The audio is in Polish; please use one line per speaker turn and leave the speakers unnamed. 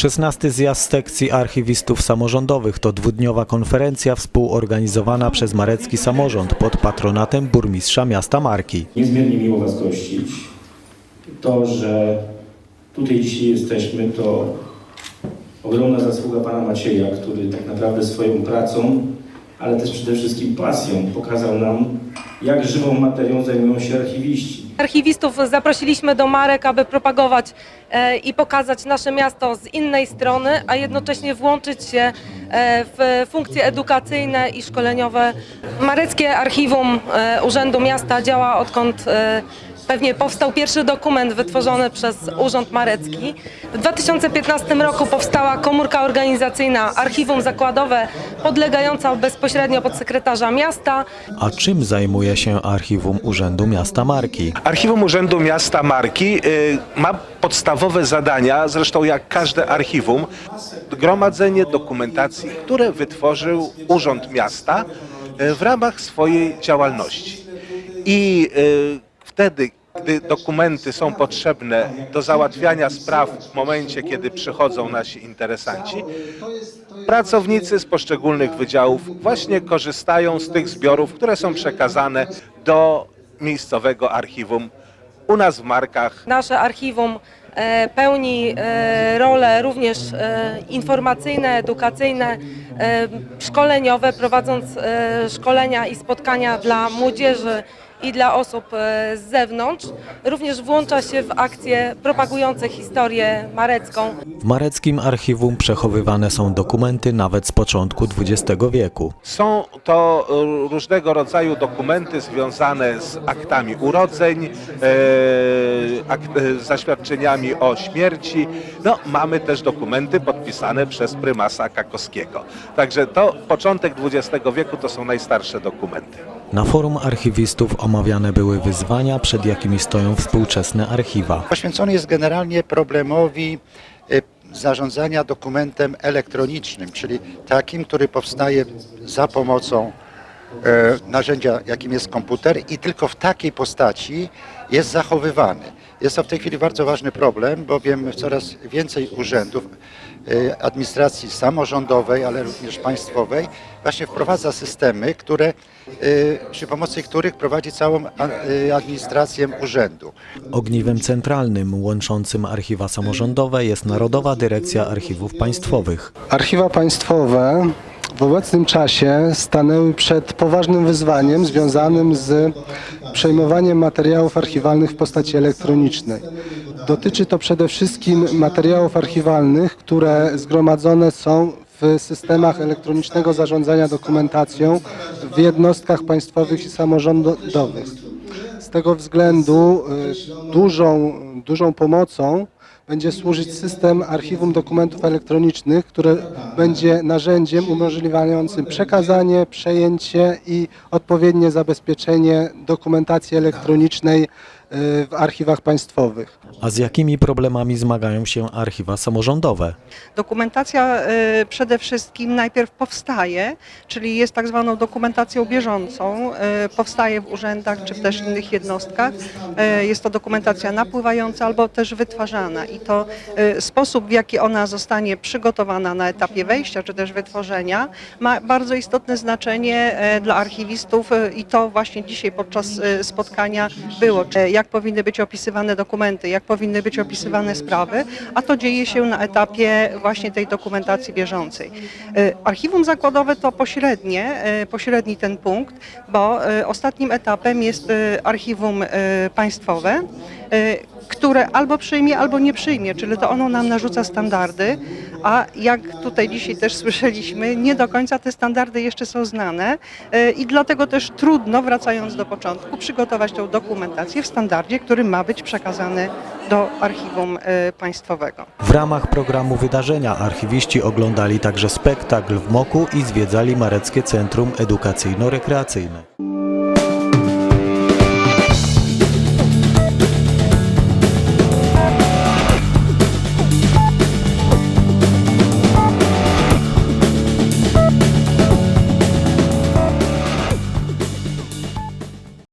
16 zjazd sekcji archiwistów samorządowych to dwudniowa konferencja współorganizowana przez Marecki Samorząd pod patronatem burmistrza miasta Marki.
Niezmiernie miło Was gościć. To, że tutaj dzisiaj jesteśmy, to ogromna zasługa Pana Macieja, który tak naprawdę swoją pracą, ale też przede wszystkim pasją pokazał nam, jak żywą materią zajmują się archiwiści.
Archiwistów zaprosiliśmy do Marek, aby propagować e, i pokazać nasze miasto z innej strony, a jednocześnie włączyć się w funkcje edukacyjne i szkoleniowe. Mareckie Archiwum e, Urzędu Miasta działa odkąd e, pewnie powstał pierwszy dokument wytworzony przez Urząd Marecki. W 2015 roku powstała komórka organizacyjna Archiwum Zakładowe podlegająca bezpośrednio pod sekretarza miasta.
A czym zajmuje się archiwum Urzędu Miasta Marki?
Archiwum Urzędu Miasta Marki y, ma podstawowe zadania, zresztą jak każde archiwum, gromadzenie dokumentacji, które wytworzył Urząd Miasta y, w ramach swojej działalności. I y, wtedy, gdy dokumenty są potrzebne do załatwiania spraw w momencie, kiedy przychodzą nasi interesanci, pracownicy z poszczególnych wydziałów właśnie korzystają z tych zbiorów, które są przekazane do miejscowego archiwum u nas w Markach.
Nasze archiwum e, pełni e, role również e, informacyjne, edukacyjne, e, szkoleniowe, prowadząc e, szkolenia i spotkania dla młodzieży i dla osób e, z zewnątrz. Również włącza się w akcje propagujące historię marecką.
W Mareckim Archiwum przechowywane są dokumenty nawet z początku XX wieku.
Są to e, różnego rodzaju dokumenty związane z aktami urodzeń, e, e, zaświadczeniami o śmierci. No, mamy też dokumenty podpisane przez prymasa Kakowskiego. Także to początek XX wieku to są najstarsze dokumenty.
Na forum archiwistów omawiane były wyzwania, przed jakimi stoją współczesne archiwa.
Poświęcony jest generalnie problemowi y, zarządzania dokumentem elektronicznym, czyli takim, który powstaje za pomocą narzędzia, jakim jest komputer i tylko w takiej postaci jest zachowywany. Jest to w tej chwili bardzo ważny problem, bowiem coraz więcej urzędów e, administracji samorządowej, ale również państwowej właśnie wprowadza systemy, które, e, przy pomocy których prowadzi całą e, administrację urzędu.
Ogniwem centralnym łączącym archiwa samorządowe jest Narodowa Dyrekcja Archiwów Państwowych.
Archiwa państwowe w obecnym czasie stanęły przed poważnym wyzwaniem związanym z przejmowaniem materiałów archiwalnych w postaci elektronicznej. Dotyczy to przede wszystkim materiałów archiwalnych, które zgromadzone są w systemach elektronicznego zarządzania dokumentacją w jednostkach państwowych i samorządowych. Z tego względu y, dużą, dużą pomocą będzie służyć system archiwum dokumentów elektronicznych, które będzie narzędziem umożliwiającym przekazanie, przejęcie i odpowiednie zabezpieczenie dokumentacji elektronicznej w archiwach państwowych.
A z jakimi problemami zmagają się archiwa samorządowe?
Dokumentacja y, przede wszystkim najpierw powstaje, czyli jest tak zwaną dokumentacją bieżącą, y, powstaje w urzędach czy też innych jednostkach. Y, Jest to dokumentacja napływająca albo też wytwarzana i to y, sposób, w jaki ona zostanie przygotowana na etapie wejścia czy też wytworzenia ma bardzo istotne znaczenie e, dla archiwistów y, i to właśnie dzisiaj podczas y, spotkania było. E, Jak powinny być opisywane dokumenty, jak powinny być opisywane sprawy, a to dzieje się na etapie właśnie tej dokumentacji bieżącej. E, Archiwum zakładowe to pośrednie, e, pośredni ten punkt, bo e, ostatnim etapem jest archiwum państwowe, które albo przyjmie, albo nie przyjmie, czyli to ono nam narzuca standardy, a jak tutaj dzisiaj też słyszeliśmy, nie do końca te standardy jeszcze są znane e, i dlatego też trudno, wracając do początku, przygotować tą dokumentację w standardzie, który ma być przekazany do archiwum e, państwowego.
W ramach programu wydarzenia archiwiści oglądali także spektakl w Moku i zwiedzali Mareckie Centrum Edukacyjno-Rekreacyjne.